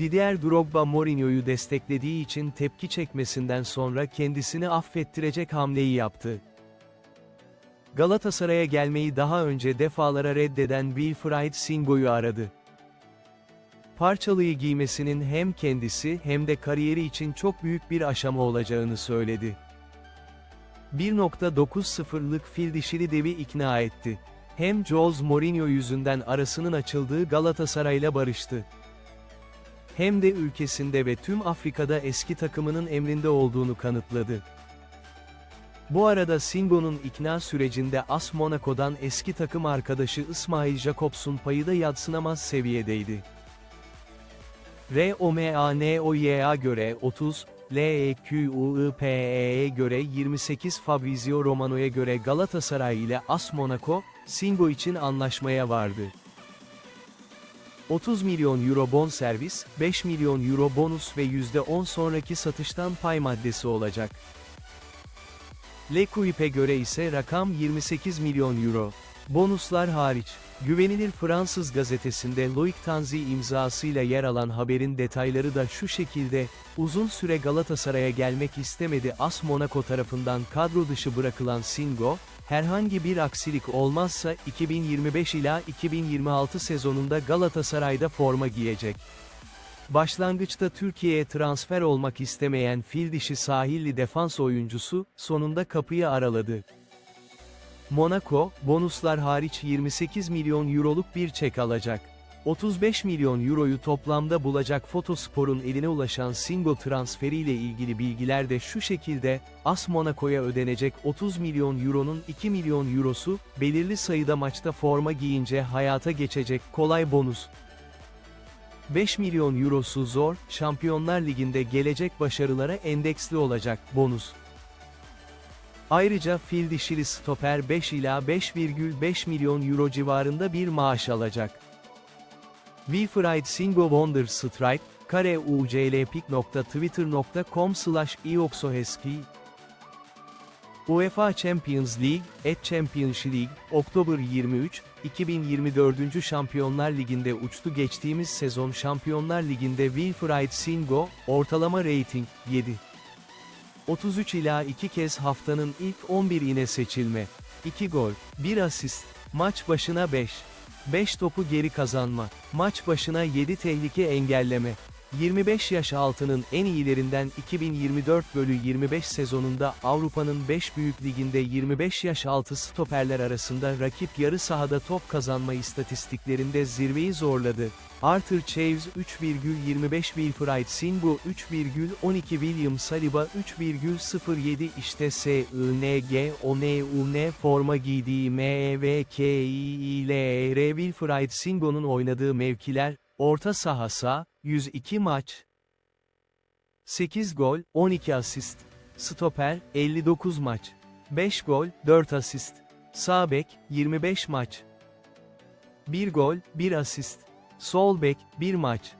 Didier Drogba Mourinho'yu desteklediği için tepki çekmesinden sonra kendisini affettirecek hamleyi yaptı. Galatasaray'a gelmeyi daha önce defalara reddeden Wilfried Singo'yu aradı. Parçalıyı giymesinin hem kendisi hem de kariyeri için çok büyük bir aşama olacağını söyledi. 1.90'lık fil dişili devi ikna etti. Hem Jose Mourinho yüzünden arasının açıldığı Galatasaray'la barıştı. Hem de ülkesinde ve tüm Afrika'da eski takımının emrinde olduğunu kanıtladı. Bu arada Singo'nun ikna sürecinde AS Monaco'dan eski takım arkadaşı İsmail Jacobs'un payı da yadsınamaz seviyedeydi. ROMANOY'a göre 30, LEQUIPE'ye göre 28 Fabrizio Romano'ya göre Galatasaray ile AS Monaco, Singo için anlaşmaya vardı. 30 milyon euro bonservis, 5 milyon euro bonus ve %10 sonraki satıştan pay maddesi olacak. L'Equipe göre ise rakam 28 milyon euro. Bonuslar hariç, güvenilir Fransız gazetesinde Loic Tanzi imzasıyla yer alan haberin detayları da şu şekilde, uzun süre Galatasaray'a gelmek istemedi AS Monaco tarafından kadro dışı bırakılan Singo, herhangi bir aksilik olmazsa 2025 ila 2026 sezonunda Galatasaray'da forma giyecek. Başlangıçta Türkiye'ye transfer olmak istemeyen fil dişi sahilli defans oyuncusu, sonunda kapıyı araladı. Monaco, bonuslar hariç 28 milyon euroluk bir çek alacak. 35 milyon euroyu toplamda bulacak Fotospor'un eline ulaşan Singo transferiyle ilgili bilgiler de şu şekilde, AS Monaco'ya ödenecek 30 milyon euronun 2 milyon eurosu, belirli sayıda maçta forma giyince hayata geçecek kolay bonus. 5 milyon eurosu zor, Şampiyonlar Ligi'nde gelecek başarılara endeksli olacak bonus. Ayrıca fil dişili stoper 5 ila 5,5 milyon euro civarında bir maaş alacak. Wilfried Singo Wonder Strike, kare uclpic.twitter.com slash ioksoheski UEFA Champions League, et Champions League, Oktober 23, 2024. Şampiyonlar Ligi'nde uçtu geçtiğimiz sezon Şampiyonlar Ligi'nde Wilfried Singo, ortalama rating, 7. 33 ila 2 kez haftanın ilk 11'ine seçilme. 2 gol, 1 asist, maç başına 5. 5 topu geri kazanma, maç başına 7 tehlike engelleme. 25 yaş altının en iyilerinden 2024 bölü 25 sezonunda Avrupa'nın 5 büyük liginde 25 yaş altı stoperler arasında rakip yarı sahada top kazanma istatistiklerinde zirveyi zorladı. Arthur Chaves 3,25 Wilfried Singo 3,12 William Saliba 3,07 işte S-I-N-G O-N-U-N forma giydiği E M-E-V-K-I-L-E-R Wilfried Singo'nun oynadığı mevkiler, orta saha sağ, 102 maç, 8 gol, 12 asist, stoper, 59 maç, 5 gol, 4 asist, sağ bek, 25 maç, 1 gol, 1 asist, sol bek, 1 maç,